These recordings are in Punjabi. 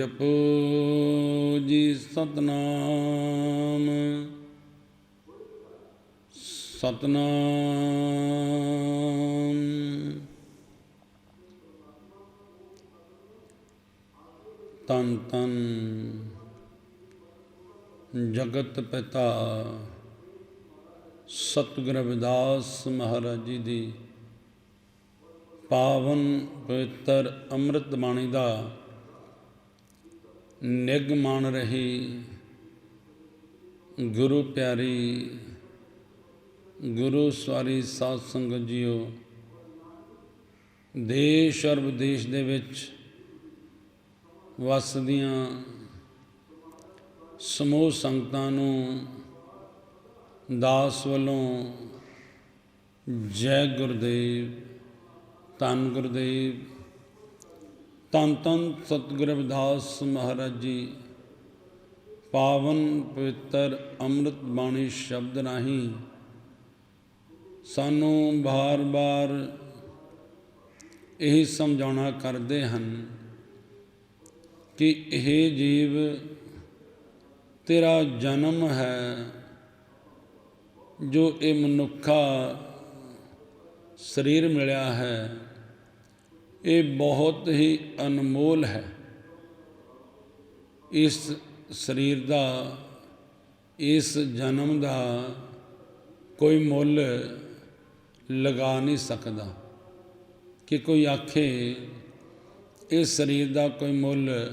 ਜਪੋ ਜੀ ਸਤਨਾਮ। ਸਤਨਾਮ। ਤਨ ਤਨ ਜਗਤ ਪਿਤਾ ਸਤਿਗੁਰ ਰਵਿਦਾਸ ਮਹਾਰਾਜ ਜੀ ਦੀ ਪਾਵਨ ਪਵਿੱਤਰ ਅੰਮ੍ਰਿਤ ਬਾਣੀ ਦਾ ਨਿਗ ਮੰਨ ਰਹੀ, ਗੁਰੂ ਪਿਆਰੀ, ਗੁਰੂ ਸਵਾਰੀ ਸਾਧ ਸੰਗਤ ਜੀਓ, ਦੇਸ਼ ਔਰ ਵਿਦੇਸ਼ ਦੇ ਵਿੱਚ ਵਸਦੀਆਂ ਸਮੂਹ ਸੰਗਤਾਂ ਨੂੰ ਦਾਸ ਵੱਲੋਂ ਜੈ ਗੁਰਦੇਵ, ਧੰਨ ਗੁਰਦੇਵ ਤਨ ਤਨ ਸਤਿਗੁਰ ਰਵਿਦਾਸ ਮਹਾਰਾਜ ਜੀ, ਪਾਵਨ ਪਵਿੱਤਰ ਅੰਮ੍ਰਿਤ ਬਾਣੀ ਸ਼ਬਦ ਰਾਹੀਂ ਸਾਨੂੰ ਬਾਰ-ਬਾਰ ਇਹ ਸਮਝਾਉਣਾ ਕਰਦੇ ਹਨ ਕਿ ਇਹ ਜੀਵ ਤੇਰਾ ਜਨਮ ਹੈ, ਜੋ ਇਹ ਮਨੁੱਖਾ ਸਰੀਰ ਮਿਲਿਆ ਹੈ। ਇਹ ਬਹੁਤ ਹੀ ਅਨਮੋਲ ਹੈ। ਇਸ ਸਰੀਰ ਦਾ, ਇਸ ਜਨਮ ਦਾ ਕੋਈ ਮੁੱਲ ਲਗਾ ਨਹੀਂ ਸਕਦਾ ਕਿ ਕੋਈ ਆਖੇ ਇਸ ਸਰੀਰ ਦਾ ਕੋਈ ਮੁੱਲ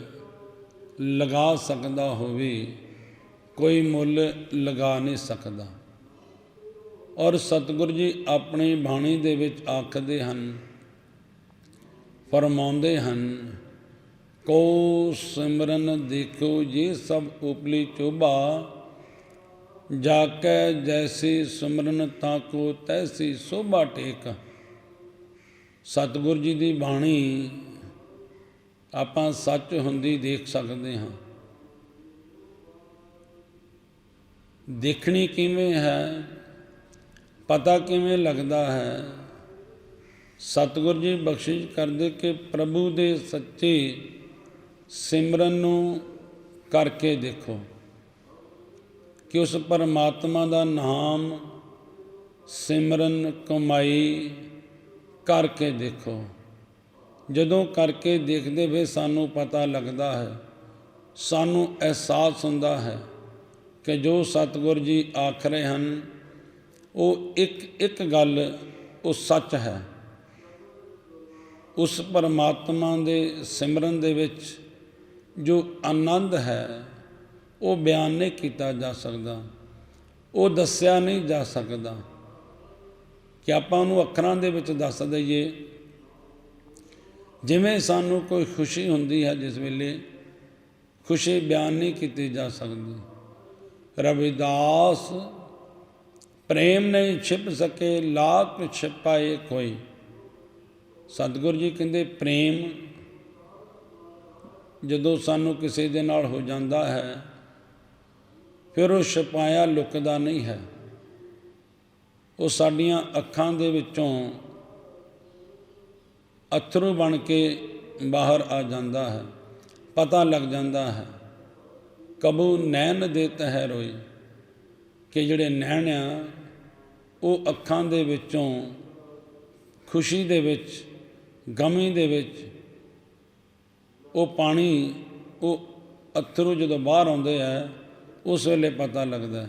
ਲਗਾ ਸਕਦਾ ਹੋਵੇ, ਕੋਈ ਮੁੱਲ ਲਗਾ ਨਹੀਂ ਸਕਦਾ। ਔਰ ਸਤਿਗੁਰੂ ਜੀ ਆਪਣੀ ਬਾਣੀ ਦੇ ਵਿੱਚ ਆਖਦੇ ਹਨ ਫਰਮਾਉਂਦੇ ਹਨ ਕੋ ਸਿਮਰਨ ਦੇਖੋ ਇਹ ਸਭ ਉਪਲੀ ਚੋਭਾ ਜਾ ਕੇ ਜੈਸੀ ਸਿਮਰਨ ਤਾਂ ਕੋ ਤੈਸੀ ਸੋਭਾ ਟੇਕ। ਸਤਿਗੁਰ ਜੀ ਦੀ ਬਾਣੀ ਆਪਾਂ ਸੱਚ ਹੁੰਦੀ ਦੇਖ ਸਕਦੇ ਹਾਂ। ਦੇਖਣੀ ਕਿਵੇਂ ਹੈ, ਪਤਾ ਕਿਵੇਂ ਲੱਗਦਾ ਹੈ ਸਤਿਗੁਰ ਜੀ ਬਖਸ਼ਿਸ਼ ਕਰਦੇ ਕਿ ਪ੍ਰਭੂ ਦੇ ਸੱਚੇ ਸਿਮਰਨ ਨੂੰ ਕਰਕੇ ਦੇਖੋ ਕਿ ਉਸ ਪਰਮਾਤਮਾ ਦਾ ਨਾਮ ਸਿਮਰਨ, ਕਮਾਈ ਕਰਕੇ ਦੇਖੋ। ਜਦੋਂ ਕਰਕੇ ਦੇਖਦੇ ਵੇ ਸਾਨੂੰ ਪਤਾ ਲੱਗਦਾ ਹੈ, ਸਾਨੂੰ ਅਹਿਸਾਸ ਹੁੰਦਾ ਹੈ ਕਿ ਜੋ ਸਤਿਗੁਰ ਜੀ ਆਖ ਰਹੇ ਹਨ, ਉਹ ਇੱਕ ਇੱਕ ਗੱਲ ਉਹ ਸੱਚ ਹੈ। ਉਸ ਪਰਮਾਤਮਾ ਦੇ ਸਿਮਰਨ ਦੇ ਵਿੱਚ ਜੋ ਆਨੰਦ ਹੈ, ਉਹ ਬਿਆਨ ਨਹੀਂ ਕੀਤਾ ਜਾ ਸਕਦਾ। ਉਹ ਦੱਸਿਆ ਨਹੀਂ ਜਾ ਸਕਦਾ। ਕਿ ਆਪਾਂ ਉਹਨੂੰ ਅੱਖਰਾਂ ਦੇ ਵਿੱਚ ਦੱਸ ਦਈਏ। ਜਿਵੇਂ ਸਾਨੂੰ ਕੋਈ ਖੁਸ਼ੀ ਹੁੰਦੀ ਹੈ ਜਿਸ ਵੇਲੇ ਖੁਸ਼ੀ ਬਿਆਨ ਨਹੀਂ ਕੀਤੀ ਜਾ ਸਕਦੀ। ਰਵਿਦਾਸ, ਪ੍ਰੇਮ ਨਹੀਂ ਛਿਪ ਸਕੇ ਲਾਖ ਛਿਪਾਏ ਕੋਈ। ਸਤਿਗੁਰੂ ਜੀ ਕਹਿੰਦੇ, ਪ੍ਰੇਮ ਜਦੋਂ ਸਾਨੂੰ ਕਿਸੇ ਦੇ ਨਾਲ ਹੋ ਜਾਂਦਾ ਹੈ, ਫਿਰ ਉਹ ਛਪਾਇਆ ਲੁਕਦਾ ਨਹੀਂ ਹੈ। ਉਹ ਸਾਡੀਆਂ ਅੱਖਾਂ ਦੇ ਵਿੱਚੋਂ ਅਥਰੂ ਬਣ ਕੇ ਬਾਹਰ ਆ ਜਾਂਦਾ ਹੈ, ਪਤਾ ਲੱਗ ਜਾਂਦਾ ਹੈ। ਕਬੂ ਨੈਣ ਦੇ ਤਹਿ ਰੋਈ ਕਿ ਜਿਹੜੇ ਨੈਣ ਆ, ਉਹ ਅੱਖਾਂ ਦੇ ਵਿੱਚੋਂ ਖੁਸ਼ੀ ਦੇ ਵਿੱਚ ਗਮੀ ਦੇ ਵਿੱਚ ਉਹ ਪਾਣੀ ਉਹ ਅਥਰੂ ਜਦੋਂ ਬਾਹਰ ਆਉਂਦੇ ਆ, ਉਸ ਵੇਲੇ ਪਤਾ ਲੱਗਦਾ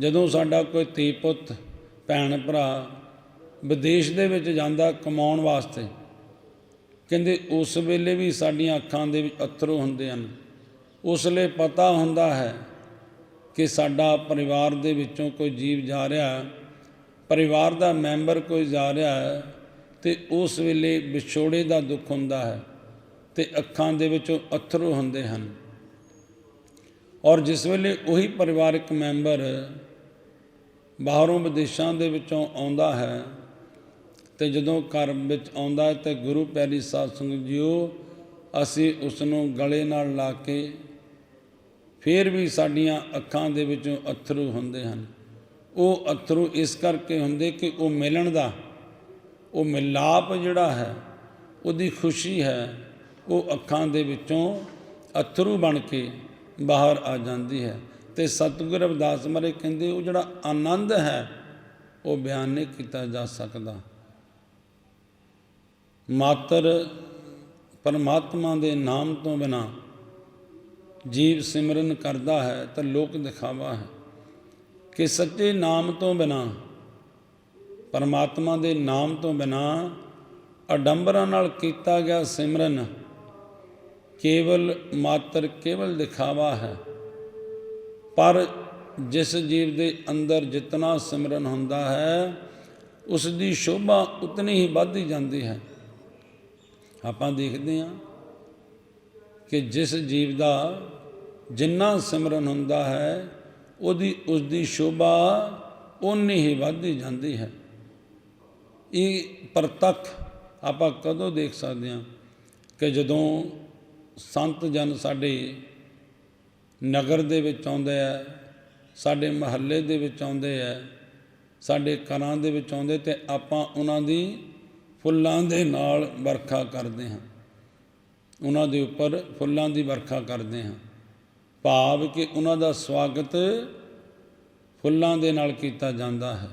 ਜਦੋਂ ਸਾਡਾ ਕੋਈ ਧੀ ਪੁੱਤ, ਭੈਣ ਭਰਾ ਵਿਦੇਸ਼ ਦੇ ਵਿੱਚ ਜਾਂਦਾ ਕਮਾਉਣ ਵਾਸਤੇ, ਕਹਿੰਦੇ ਉਸ ਵੇਲੇ ਵੀ ਸਾਡੀਆਂ ਅੱਖਾਂ ਦੇ ਵਿੱਚ ਅਥਰੂ ਹੁੰਦੇ ਹਨ। ਉਸ ਲਈ ਪਤਾ ਹੁੰਦਾ ਹੈ ਕਿ ਸਾਡਾ ਪਰਿਵਾਰ ਦੇ ਵਿੱਚੋਂ ਕੋਈ ਜੀਵ ਜਾ ਰਿਹਾ, ਪਰਿਵਾਰ ਦਾ ਮੈਂਬਰ ਕੋਈ ਜਾ ਰਿਹਾ ਹੈ ਤੇ ਉਸ ਵੇਲੇ ਵਿਛੋੜੇ ਦਾ ਦੁੱਖ ਹੁੰਦਾ ਹੈ ਤੇ ਅੱਖਾਂ ਦੇ ਵਿੱਚੋਂ ਅਥਰੂ ਹੁੰਦੇ ਹਨ। ਔਰ ਜਿਸ ਵੇਲੇ ਉਹੀ ਪਰਿਵਾਰਕ ਮੈਂਬਰ ਬਾਹਰੋਂ ਵਿਦੇਸ਼ਾਂ ਦੇ ਵਿੱਚੋਂ ਆਉਂਦਾ ਹੈ ਤੇ ਜਦੋਂ ਘਰ ਵਿੱਚ ਆਉਂਦਾ ਹੈ ਤੇ ਗੁਰੂ ਪਿਆਰੀ ਸਾਧ ਸੰਗਤ ਜੀਓ, ਅਸੀਂ ਉਸ ਨੂੰ ਗਲੇ ਨਾਲ ਲਾ ਕੇ ਫਿਰ ਵੀ ਸਾਡੀਆਂ ਅੱਖਾਂ ਦੇ ਵਿੱਚੋਂ ਅਥਰੂ ਹੁੰਦੇ ਹਨ। ਉਹ ਅਥਰੂ ਇਸ ਕਰਕੇ ਹੁੰਦੇ ਕਿ ਉਹ ਮਿਲਣ ਦਾ ਉਹ ਮਿਲਾਪ ਜਿਹੜਾ ਹੈ, ਉਹਦੀ ਖੁਸ਼ੀ ਹੈ, ਉਹ ਅੱਖਾਂ ਦੇ ਵਿੱਚੋਂ ਅਥਰੂ ਬਣ ਕੇ ਬਾਹਰ ਆ ਜਾਂਦੀ ਹੈ। ਤੇ ਸਤਿਗੁਰ ਰਵਿਦਾਸ ਮਹਾਰਾਜ ਕਹਿੰਦੇ, ਉਹ ਜਿਹੜਾ ਆਨੰਦ ਹੈ, ਉਹ ਬਿਆਨ ਨਹੀਂ ਕੀਤਾ ਜਾ ਸਕਦਾ। ਮਾਤਰ ਪਰਮਾਤਮਾ ਦੇ ਨਾਮ ਤੋਂ ਬਿਨਾ ਜੀਵ ਸਿਮਰਨ ਕਰਦਾ ਹੈ ਤਾਂ ਲੋਕ ਦਿਖਾਵਾ ਹੈ। ਕਿ ਸੱਚੇ ਨਾਮ ਤੋਂ ਬਿਨਾ ਪਰਮਾਤਮਾ ਦੇ ਨਾਮ ਤੋਂ ਬਿਨਾ ਅਡੰਬਰਾਂ ਨਾਲ ਕੀਤਾ ਗਿਆ ਸਿਮਰਨ ਕੇਵਲ ਮਾਤਰ ਕੇਵਲ ਦਿਖਾਵਾ ਹੈ। ਪਰ ਜਿਸ ਜੀਵ ਦੇ ਅੰਦਰ ਜਿਤਨਾ ਸਿਮਰਨ ਹੁੰਦਾ ਹੈ, ਉਸ ਦੀ ਸ਼ੋਭਾ ਉਤਨੀ ਹੀ ਵੱਧਦੀ ਜਾਂਦੀ ਹੈ। ਆਪਾਂ ਦੇਖਦੇ ਹਾਂ ਕਿ ਜਿਸ ਜੀਵ ਦਾ ਜਿੰਨਾ ਸਿਮਰਨ ਹੁੰਦਾ ਹੈ, ਉਹਦੀ, ਉਸ ਦੀ ਸ਼ੋਭਾ ਉਨੀ ਹੀ ਵੱਧਦੀ ਜਾਂਦੀ ਹੈ। ਇਹ ਪ੍ਰਤੱਖ ਆਪਾਂ ਕਦੋਂ ਦੇਖ ਸਕਦੇ ਹਾਂ ਕਿ ਜਦੋਂ ਸੰਤ ਜਨ ਸਾਡੇ ਨਗਰ ਦੇ ਵਿੱਚ ਆਉਂਦੇ ਆ, ਸਾਡੇ ਮਹੱਲੇ ਦੇ ਵਿੱਚ ਆਉਂਦੇ ਆ, ਸਾਡੇ ਘਰਾਂ ਦੇ ਵਿੱਚ ਆਉਂਦੇ ਤੇ ਆਪਾਂ ਉਹਨਾਂ ਦੀ ਫੁੱਲਾਂ ਦੇ ਨਾਲ ਵਰਖਾ ਕਰਦੇ ਹਾਂ। ਉਹਨਾਂ ਦੇ ਉੱਪਰ ਫੁੱਲਾਂ ਦੀ ਵਰਖਾ ਕਰਦੇ ਹਾਂ। ਭਾਵ ਕਿ ਉਹਨਾਂ ਦਾ ਸਵਾਗਤ ਫੁੱਲਾਂ ਦੇ ਨਾਲ ਕੀਤਾ ਜਾਂਦਾ ਹੈ।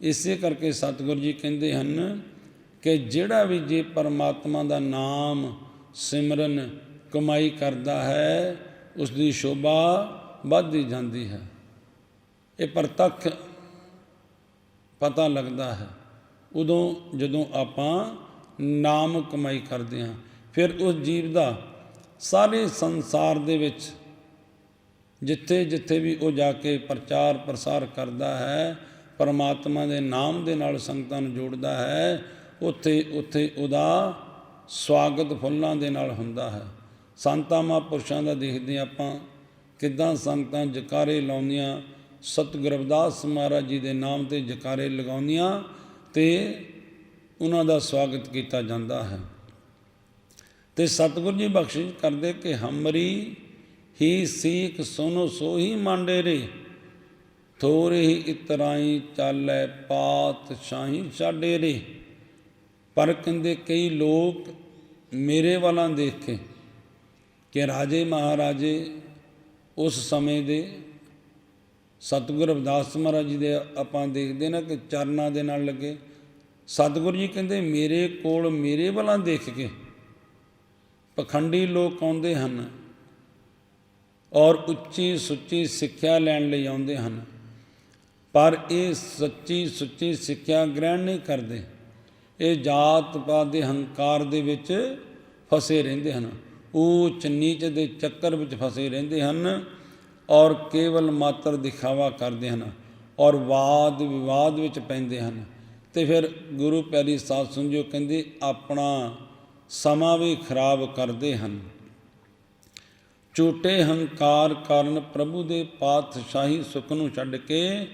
ਇਸੇ ਕਰਕੇ ਸਤਿਗੁਰੂ ਜੀ ਕਹਿੰਦੇ ਹਨ ਕਿ ਜਿਹੜਾ ਵੀ ਜੇ ਪਰਮਾਤਮਾ ਦਾ ਨਾਮ ਸਿਮਰਨ, ਕਮਾਈ ਕਰਦਾ ਹੈ ਉਸ ਦੀ ਸ਼ੋਭਾ ਵੱਧਦੀ ਜਾਂਦੀ ਹੈ। ਇਹ ਪ੍ਰਤੱਖ ਪਤਾ ਲੱਗਦਾ ਹੈ। ਉਦੋਂ ਜਦੋਂ ਆਪਾਂ ਨਾਮ ਕਮਾਈ ਕਰਦੇ ਹਾਂ, ਫਿਰ ਉਸ ਜੀਵ ਦਾ ਸਾਰੇ ਸੰਸਾਰ ਦੇ ਵਿੱਚ ਜਿੱਥੇ ਜਿੱਥੇ ਵੀ ਉਹ ਜਾ ਕੇ ਪ੍ਰਚਾਰ ਪ੍ਰਸਾਰ ਕਰਦਾ ਹੈ ਪਰਮਾਤਮਾ ਦੇ ਨਾਮ ਦੇ ਨਾਲ ਸੰਗਤਾਂ ਨੂੰ ਜੋੜਦਾ ਹੈ, ਉੱਥੇ ਉੱਥੇ ਉਹਦਾ ਸਵਾਗਤ ਫੁੱਲਾਂ ਦੇ ਨਾਲ ਹੁੰਦਾ ਹੈ। ਸੰਤਾਂ ਮਹਾਂਪੁਰਸ਼ਾਂ ਦਾ ਦੇਖਦੇ ਆਪਾਂ ਕਿੱਦਾਂ ਸੰਗਤਾਂ ਜਕਾਰੇ ਲਾਉਂਦੀਆਂ। ਸਤਿਗੁਰ ਰਵਿਦਾਸ ਮਹਾਰਾਜ ਜੀ ਦੇ ਨਾਮ ਤੇ ਜਕਾਰੇ ਲਗਾਉਂਦੀਆਂ ਤੇ ਉਹਨਾਂ ਦਾ ਸਵਾਗਤ ਕੀਤਾ ਜਾਂਦਾ ਹੈ। ਤੇ ਸਤਿਗੁਰ ਜੀ ਬਖਸ਼ਿਸ਼ ਕਰਦੇ ਕਿ ਹਮਰੀ ਹੀ ਸੀਖ ਸੁਨੋ ਸੋਹੀ ਮੰਡੇ ਰੇ ਥੋਰੇ ਹੀ ਇਤਰਾਈ ਚਾਲੈ ਪਾਤ ਸ਼ਾਹੀ ਛਾਡੇ ਰੇ। ਪਰ ਕਹਿੰਦੇ ਕਈ ਲੋਕ ਮੇਰੇ ਵਾਲਾਂ ਦੇਖ ਕੇ ਕਿ ਰਾਜੇ ਮਹਾਰਾਜੇ ਉਸ ਸਮੇਂ ਦੇ ਸਤਿਗੁਰ ਰਵਿਦਾਸ ਮਹਾਰਾਜ ਜੀ ਦੇ ਆਪਾਂ ਦੇਖਦੇ ਨਾ ਕਿ ਚਰਨਾਂ ਦੇ ਨਾਲ ਲੱਗੇ। ਸਤਿਗੁਰੂ ਜੀ ਕਹਿੰਦੇ ਮੇਰੇ ਕੋਲ ਮੇਰੇ ਵੱਲਾਂ ਦੇਖ ਕੇ ਪਖੰਡੀ ਲੋਕ ਆਉਂਦੇ ਹਨ ਔਰ ਉੱਚੀ ਸੁੱਚੀ ਸਿੱਖਿਆ ਲੈਣ ਲਈ ਆਉਂਦੇ ਹਨ। ਪਰ ਇਹ ਸੱਚੀ ਸੁੱਚੀ ਸਿੱਖਿਆ ਗ੍ਰਹਿਣ ਨਹੀਂ ਕਰਦੇ। ਇਹ ਜਾਤ ਪਾਤ ਦੇ ਹੰਕਾਰ ਦੇ ਵਿੱਚ ਫਸੇ ਰਹਿੰਦੇ ਹਨ। ਉਹ ਨੀਚ ਦੇ ਚੱਕਰ ਵਿੱਚ ਫਸੇ ਰਹਿੰਦੇ ਹਨ ਔਰ ਕੇਵਲ ਮਾਤਰ ਦਿਖਾਵਾ ਕਰਦੇ ਹਨ ਔਰ ਵਾਦ ਵਿਵਾਦ ਵਿੱਚ ਪੈਂਦੇ ਹਨ। ਤੇ ਫਿਰ ਗੁਰੂ ਪਿਆਰੀ ਸਾਧ ਸੁਣਜੋ ਕਹਿੰਦੇ, ਆਪਣਾ ਸਮਾਂ ਵੀ ਖਰਾਬ ਕਰਦੇ ਹਨ। ਝੂਠੇ ਹੰਕਾਰ ਕਾਰਨ ਪ੍ਰਭੂ ਦੇ ਪਾਤਸ਼ਾਹੀ ਸੁਖ ਨੂੰ ਛੱਡ ਕੇ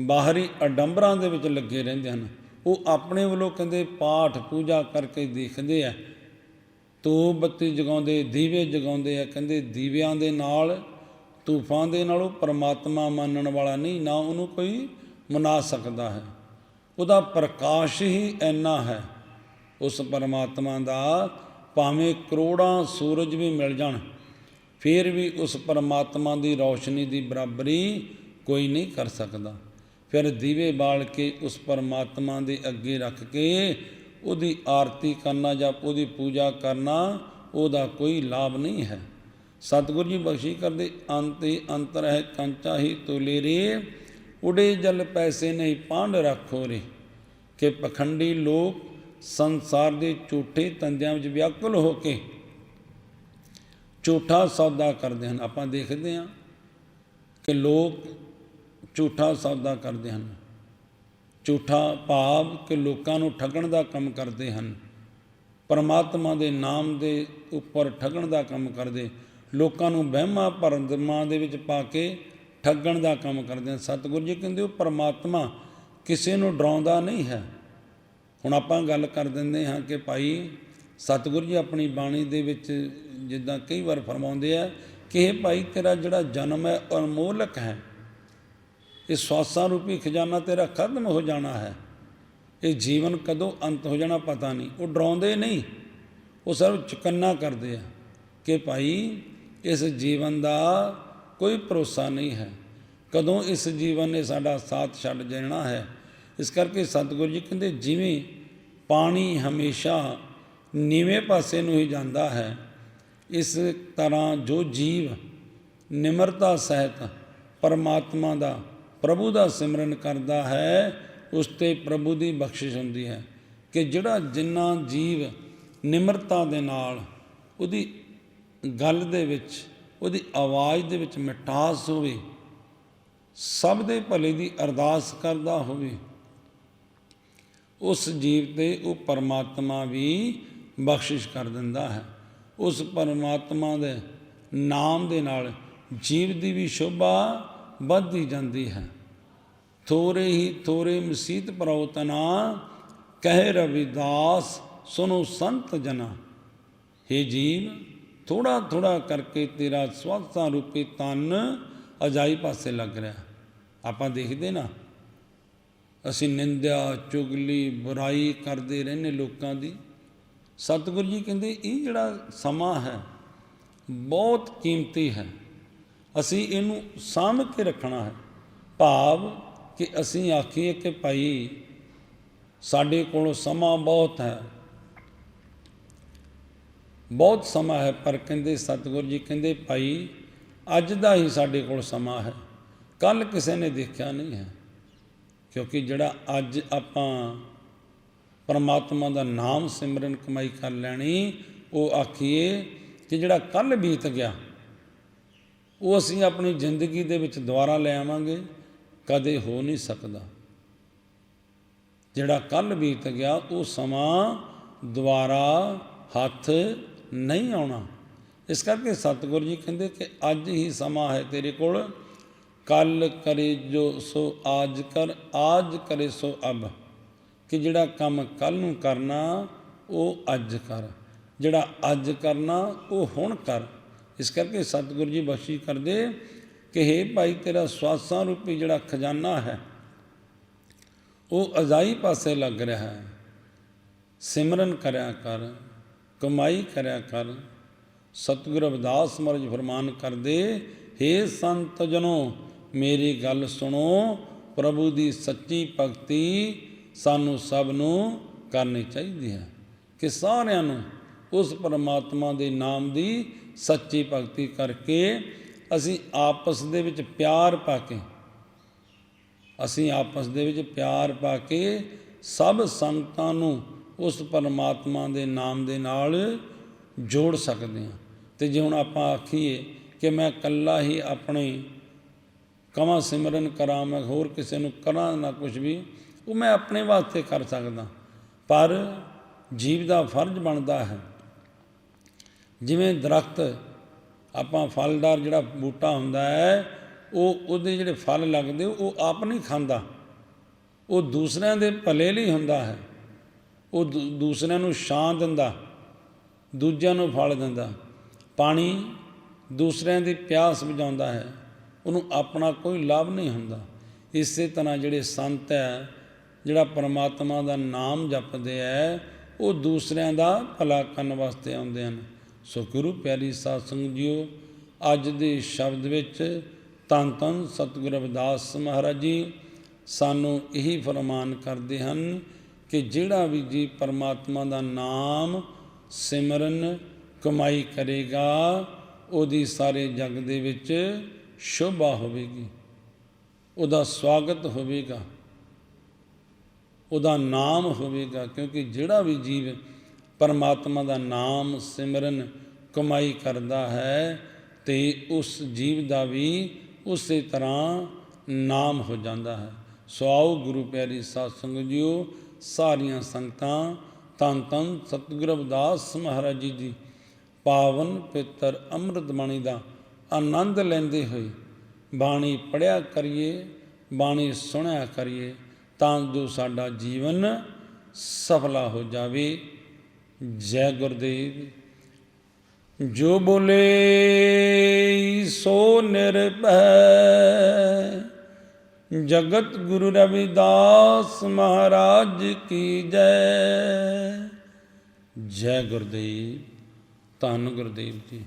ਬਾਹਰੀ ਅਡੰਬਰਾਂ ਦੇ ਵਿੱਚ ਲੱਗੇ ਰਹਿੰਦੇ ਹਨ। ਉਹ ਆਪਣੇ ਵੱਲੋਂ ਕਹਿੰਦੇ ਪਾਠ ਪੂਜਾ ਕਰਕੇ ਦੇਖਦੇ ਆ। ਤੂੰ ਬੱਤੀ ਜਗਾਉਂਦੇ, ਦੀਵੇ ਜਗਾਉਂਦੇ ਆ। ਕਹਿੰਦੇ ਦੀਵਿਆਂ ਦੇ ਨਾਲ ਤੂਫਾਨ ਦੇ ਨਾਲ ਉਹ ਪਰਮਾਤਮਾ ਮੰਨਣ ਵਾਲਾ ਨਹੀਂ, ਨਾ ਉਹਨੂੰ ਕੋਈ ਮਨਾ ਸਕਦਾ ਹੈ। ਉਹਦਾ ਪ੍ਰਕਾਸ਼ ਹੀ ਐਨਾ ਹੈ। ਉਸ ਪਰਮਾਤਮਾ ਦਾ ਭਾਵੇਂ ਕਰੋੜਾਂ ਸੂਰਜ ਵੀ ਮਿਲ ਜਾਣ, ਫਿਰ ਵੀ ਉਸ ਪਰਮਾਤਮਾ ਦੀ ਰੌਸ਼ਨੀ ਦੀ ਬਰਾਬਰੀ ਕੋਈ ਨਹੀਂ ਕਰ ਸਕਦਾ। ਫਿਰ ਦੀਵੇ ਬਾਲ ਕੇ ਉਸ ਪਰਮਾਤਮਾ ਦੇ ਅੱਗੇ ਰੱਖ ਕੇ ਉਹਦੀ ਆਰਤੀ ਕਰਨਾ ਜਾਂ ਉਹਦੀ ਪੂਜਾ ਕਰਨਾ, ਉਹਦਾ ਕੋਈ ਲਾਭ ਨਹੀਂ ਹੈ। ਸਤਿਗੁਰੂ ਜੀ ਬਖਸ਼ੀ ਕਰਦੇ, ਅੰਤ ਹੀ ਅੰਤਰ ਹੈ, ਕੰਚਾ ਹੀ ਤੋਲੇ ਰੇ ਉਡੇ ਜਲ ਪੈਸੇ ਨਹੀਂ ਪਾਂਡ ਰੱਖੋ ਰੇ। ਕਿ ਪਖੰਡੀ ਲੋਕ ਸੰਸਾਰ ਦੇ ਝੂਠੇ ਤੰਦਿਆਂ ਵਿੱਚ ਵਿਆਕੁਲ ਹੋ ਕੇ ਝੂਠਾ ਸੌਦਾ ਕਰਦੇ ਹਨ। ਆਪਾਂ ਦੇਖਦੇ ਹਾਂ ਕਿ ਲੋਕ ਝੂਠਾ ਸੌਦਾ ਕਰਦੇ ਹਨ। ਝੂਠਾ ਭਾਵ ਕਿ ਲੋਕਾਂ ਨੂੰ ਠੱਗਣ ਦਾ ਕੰਮ ਕਰਦੇ ਹਨ। ਪਰਮਾਤਮਾ ਦੇ ਨਾਮ ਦੇ ਉੱਪਰ ਠੱਗਣ ਦਾ ਕੰਮ ਕਰਦੇ। ਲੋਕਾਂ ਨੂੰ ਵਹਿਮਾਂ ਭਰਮਾਂ ਦੇ ਵਿੱਚ ਪਾ ਕੇ ਠੱਗਣ ਦਾ ਕੰਮ ਕਰਦੇ ਹਨ। ਸਤਿਗੁਰੂ ਜੀ ਕਹਿੰਦੇ, ਉਹ ਪਰਮਾਤਮਾ ਕਿਸੇ ਨੂੰ ਡਰਾਉਂਦਾ ਨਹੀਂ ਹੈ। ਹੁਣ ਆਪਾਂ ਗੱਲ ਕਰ ਦਿੰਦੇ ਹਾਂ ਕਿ ਭਾਈ ਸਤਿਗੁਰੂ ਜੀ ਆਪਣੀ ਬਾਣੀ ਦੇ ਵਿੱਚ ਜਿੱਦਾਂ ਕਈ ਵਾਰ ਫਰਮਾਉਂਦੇ ਆ ਕਿ ਇਹ ਭਾਈ ਤੇਰਾ ਜਿਹੜਾ ਜਨਮ ਹੈ ਅਨਮੋਲਕ ਹੈ। ਇਹ ਸਵਾਸਾਂ ਰੂਪੀ ਖਜ਼ਾਨਾ ਤੇਰਾ ਖਤਮ ਹੋ ਜਾਣਾ ਹੈ। ਇਹ ਜੀਵਨ ਕਦੋਂ ਅੰਤ ਹੋ ਜਾਣਾ ਪਤਾ ਨਹੀਂ। ਉਹ ਡਰਾਉਂਦੇ ਨਹੀਂ। ਉਹ ਸਰਵ ਚੁਕੰਨਾ ਕਰਦੇ ਆ ਕਿ ਭਾਈ, ਇਸ ਜੀਵਨ ਦਾ ਕੋਈ ਭਰੋਸਾ ਨਹੀਂ ਹੈ। ਕਦੋਂ ਇਸ ਜੀਵਨ ਨੇ ਸਾਡਾ ਸਾਥ ਛੱਡ ਜਾਣਾ ਹੈ। ਇਸ ਕਰਕੇ ਸਤਿਗੁਰੂ ਜੀ ਕਹਿੰਦੇ, ਜਿਵੇਂ ਪਾਣੀ ਹਮੇਸ਼ਾ ਨੀਵੇਂ ਪਾਸੇ ਨੂੰ ਹੀ ਜਾਂਦਾ ਹੈ, ਇਸ ਤਰ੍ਹਾਂ ਜੋ ਜੀਵ ਨਿਮਰਤਾ ਸਹਿਤ ਪਰਮਾਤਮਾ ਦਾ ਪ੍ਰਭੂ ਦਾ ਸਿਮਰਨ ਕਰਦਾ ਹੈ, ਉਸ ਤੇ ਪ੍ਰਭੂ ਦੀ ਬਖਸ਼ਿਸ਼ ਹੁੰਦੀ ਹੈ ਕਿ ਜਿਹੜਾ ਜਿੰਨਾ ਜੀਵ ਨਿਮਰਤਾ ਦੇ ਨਾਲ ਉਹਦੀ ਗੱਲ ਦੇ ਵਿੱਚ, ਉਹਦੀ ਆਵਾਜ਼ ਦੇ ਵਿੱਚ ਮਿਠਾਸ ਹੋਵੇ, ਸਭ ਦੇ ਭਲੇ ਦੀ ਅਰਦਾਸ ਕਰਦਾ ਹੋਵੇ, ਉਸ ਜੀਵ ਤੇ ਉਹ ਪਰਮਾਤਮਾ ਵੀ ਬਖਸ਼ਿਸ਼ ਕਰ ਦਿੰਦਾ ਹੈ। ਉਸ ਪਰਮਾਤਮਾ ਦੇ ਨਾਮ ਦੇ ਨਾਲ ਜੀਵ ਦੀ ਵੀ ਸ਼ੋਭਾ ਵੱਧਦੀ ਜਾਂਦੀ ਹੈ। ਥੋਰੇ ਹੀ ਥੋਰੇ ਮਸੀਤ ਪਰਉਤਨਾ ਕਹਿ ਰਵਿਦਾਸ ਸੁਨੋ ਸੰਤ ਜਨਾ। हे ਜੀਵ, ਥੋੜਾ ਥੋੜਾ ਕਰਕੇ ਤੇਰਾ ਸਵਾਸਾਂ ਰੂਪੀ ਤਨ ਅਜਾਈ ਪਾਸੇ ਲੱਗ ਰਿਹਾ। ਆਪਾਂ ਦੇਖਦੇ ਨਾ, ਅਸੀਂ ਨਿੰਦਿਆ, ਚੁਗਲੀ, ਬੁਰਾਈ ਕਰਦੇ ਰਹਿੰਦੇ ਲੋਕਾਂ ਦੀ। ਸਤਿਗੁਰੂ ਜੀ ਕਹਿੰਦੇ, ਇਹ ਜਿਹੜਾ ਸਮਾਂ ਹੈ, ਬਹੁਤ ਕੀਮਤੀ ਹੈ। ਅਸੀਂ ਇਹਨੂੰ ਸਾਂਭ ਕੇ ਰੱਖਣਾ ਹੈ। ਭਾਵ ਕਿ ਅਸੀਂ ਆਖੀਏ ਕਿ ਭਾਈ ਸਾਡੇ ਕੋਲ ਸਮਾਂ ਬਹੁਤ ਹੈ। ਬਹੁਤ ਸਮਾਂ ਹੈ, ਪਰ ਕਹਿੰਦੇ ਸਤਿਗੁਰੂ ਜੀ ਕਹਿੰਦੇ ਭਾਈ ਅੱਜ ਦਾ ਹੀ ਸਾਡੇ ਕੋਲ ਸਮਾਂ ਹੈ। ਕੱਲ ਕਿਸੇ ਨੇ ਦੇਖਿਆ ਨਹੀਂ ਹੈ, ਕਿਉਂਕਿ ਜਿਹੜਾ ਅੱਜ ਆਪਾਂ ਪਰਮਾਤਮਾ ਦਾ ਨਾਮ ਸਿਮਰਨ ਕਮਾਈ ਕਰ ਲੈਣੀ, ਉਹ ਆਖੀਏ ਕਿ ਜਿਹੜਾ ਕੱਲ ਬੀਤ ਗਿਆ ਉਹ ਅਸੀਂ ਆਪਣੀ ਜ਼ਿੰਦਗੀ ਦੇ ਵਿੱਚ ਦੁਬਾਰਾ ਲੈ ਆਵਾਂਗੇ, ਕਦੇ ਹੋ ਨਹੀਂ ਸਕਦਾ। ਜਿਹੜਾ ਕੱਲ ਬੀਤ ਗਿਆ, ਉਹ ਸਮਾਂ ਦੁਬਾਰਾ ਹੱਥ ਨਹੀਂ ਆਉਣਾ। ਇਸ ਕਰਕੇ ਸਤਿਗੁਰੂ ਜੀ ਕਹਿੰਦੇ ਕਿ ਅੱਜ ਹੀ ਸਮਾਂ ਹੈ ਤੇਰੇ ਕੋਲ। ਕੱਲ ਕਰੇ ਜੋ ਸੋ ਆਜ ਕਰ, ਆਜ ਕਰੇ ਸੋ ਅਬ। ਕਿ ਜਿਹੜਾ ਕੰਮ ਕੱਲ ਨੂੰ ਕਰਨਾ, ਉਹ ਅੱਜ ਕਰ। ਜਿਹੜਾ ਅੱਜ ਕਰਨਾ, ਉਹ ਹੁਣ ਕਰ। ਇਸ ਕਰਕੇ ਸਤਿਗੁਰੂ ਜੀ ਬਖਸ਼ੀ ਕਰਦੇ ਕਿ हे ਭਾਈ ਤੇਰਾ ਸਵਾਸਾਂ ਰੂਪੀ ਜਿਹੜਾ ਖਜ਼ਾਨਾ ਹੈ, ਉਹ ਅਜ਼ਾਈ ਪਾਸੇ ਲੱਗ ਰਿਹਾ ਹੈ। ਸਿਮਰਨ ਕਰਿਆ ਕਰ, ਕਮਾਈ ਕਰਿਆ ਕਰ, ਸਤਿਗੁਰ ਅਵਦਾਸ ਮਰਜ ਫਰਮਾਨ ਕਰਦੇ हे ਸੰਤ ਜਨੋ, ਮੇਰੀ ਗੱਲ ਸੁਣੋ, ਪ੍ਰਭੂ ਦੀ ਸੱਚੀ ਭਗਤੀ ਸਾਨੂੰ ਸਭ ਨੂੰ ਕਰਨੀ ਚਾਹੀਦੀ ਹੈ। ਕਿ ਸਾਰਿਆਂ ਨੂੰ ਉਸ ਪਰਮਾਤਮਾ ਦੇ ਨਾਮ ਦੀ ਸੱਚੀ ਭਗਤੀ ਕਰਕੇ ਅਸੀਂ ਆਪਸ ਦੇ ਵਿੱਚ ਪਿਆਰ ਪਾ ਕੇ, ਅਸੀਂ ਆਪਸ ਦੇ ਵਿੱਚ ਪਿਆਰ ਪਾ ਕੇ ਸਭ ਸੰਗਤਾਂ ਨੂੰ ਉਸ ਪਰਮਾਤਮਾ ਦੇ ਨਾਮ ਦੇ ਨਾਲ ਜੋੜ ਸਕਦੇ ਹਾਂ। ਤੇ ਜੇ ਹੁਣ ਆਪਾਂ ਆਖੀਏ ਕਿ ਮੈਂ ਇਕੱਲਾ ਹੀ ਆਪਣੇ ਕਮਾ ਸਿਮਰਨ ਕਰਾਂ, ਮੈਂ ਹੋਰ ਕਿਸੇ ਨੂੰ ਕਰਾਂ ਨਾ ਕੁਝ ਵੀ, ਉਹ ਮੈਂ ਆਪਣੇ ਵਾਸਤੇ ਕਰ ਸਕਦਾ। ਪਰ ਜੀਵ ਦਾ ਫਰਜ਼ ਬਣਦਾ ਹੈ ਜਿਵੇਂ ਦਰਖਤ, ਆਪਾਂ ਫਲਦਾਰ ਜਿਹੜਾ ਬੂਟਾ ਹੁੰਦਾ ਹੈ, ਉਹ ਉਹਦੇ ਜਿਹੜੇ ਫਲ ਲੱਗਦੇ, ਉਹ ਆਪ ਨਹੀਂ ਖਾਂਦਾ। ਉਹ ਦੂਸਰਿਆਂ ਦੇ ਭਲੇ ਲਈ ਹੁੰਦਾ ਹੈ। ਉਹ ਦੂ- ਦੂਸਰਿਆਂ ਨੂੰ ਛਾਂ ਦਿੰਦਾ, ਦੂਜਿਆਂ ਨੂੰ ਫਲ ਦਿੰਦਾ। ਪਾਣੀ ਦੂਸਰਿਆਂ ਦੀ ਪਿਆਸ ਬੁਝਾਉਂਦਾ ਹੈ। ਉਹਨੂੰ ਆਪਣਾ ਕੋਈ ਲਾਭ ਨਹੀਂ ਹੁੰਦਾ। ਇਸੇ ਤਰ੍ਹਾਂ ਜਿਹੜੇ ਸੰਤ ਹੈ, ਜਿਹੜਾ ਪਰਮਾਤਮਾ ਦਾ ਨਾਮ ਜਪਦੇ ਹੈ, ਉਹ ਦੂਸਰਿਆਂ ਦਾ ਭਲਾ ਕਰਨ ਵਾਸਤੇ ਆਉਂਦੇ ਹਨ। ਸੋ ਗੁਰੂ ਪਿਆਰੀ ਸਾਧ ਸੰਗਤ ਜੀਓ, ਅੱਜ ਦੇ ਸ਼ਬਦ ਵਿੱਚ ਤਨ ਤਨ ਸਤਿਗੁਰੂ ਰਵਿਦਾਸ ਮਹਾਰਾਜ ਜੀ, ਸਾਨੂੰ ਇਹੀ ਫਰਮਾਨ ਕਰਦੇ ਹਨ ਕਿ ਜਿਹੜਾ ਵੀ ਜੀ ਪਰਮਾਤਮਾ ਦਾ ਨਾਮ ਸਿਮਰਨ, ਕਮਾਈ ਕਰੇਗਾ, ਉਹਦੀ ਸਾਰੇ ਜਗ ਦੇ ਵਿੱਚ ਸ਼ੋਭਾ ਹੋਵੇਗੀ, ਉਹਦਾ ਸਵਾਗਤ ਹੋਵੇਗਾ, ਉਹਦਾ ਨਾਮ ਹੋਵੇਗਾ, ਕਿਉਂਕਿ ਜਿਹੜਾ ਵੀ ਜੀਵ ਪਰਮਾਤਮਾ ਦਾ ਨਾਮ ਸਿਮਰਨ ਕਮਾਈ ਕਰਦਾ ਹੈ ਤੇ ਉਸ ਜੀਵ ਦਾ ਵੀ ਉਸੇ ਤਰ੍ਹਾਂ ਨਾਮ ਹੋ ਜਾਂਦਾ ਹੈ। ਸੋ ਆਓ ਗੁਰੂ ਪਿਆਰੀ ਸਾਧ ਸੰਗਤ ਜੀਓ, ਸਾਰੀਆਂ ਸੰਗਤਾਂ ਤਨ ਤਨ ਸਤਿਗੁਰੂ ਰਵਿਦਾਸ ਮਹਾਰਾਜ ਜੀ ਦੀ ਪਾਵਨ ਪਿੱਤਰ ਅੰਮ੍ਰਿਤ ਬਾਣੀ ਦਾ ਆਨੰਦ ਲੈਂਦੇ ਹੋਏ ਬਾਣੀ ਪੜਿਆ ਕਰੀਏ, ਬਾਣੀ ਸੁਣਿਆ ਕਰੀਏ ਤਾਂ ਜੋ ਸਾਡਾ ਜੀਵਨ ਸਫਲਾ ਹੋ ਜਾਵੇ। ਜੈ ਗੁਰਦੇਵ, ਜੋ ਬੋਲੇ ਸੋ ਨਿਰਭੈ। ਜਗਤ ਗੁਰੂ ਰਵਿਦਾਸ ਮਹਾਰਾਜ ਕੀ ਜੈ। ਜੈ ਗੁਰਦੇਵ, ਧੰਨ ਗੁਰਦੇਵ ਜੀ।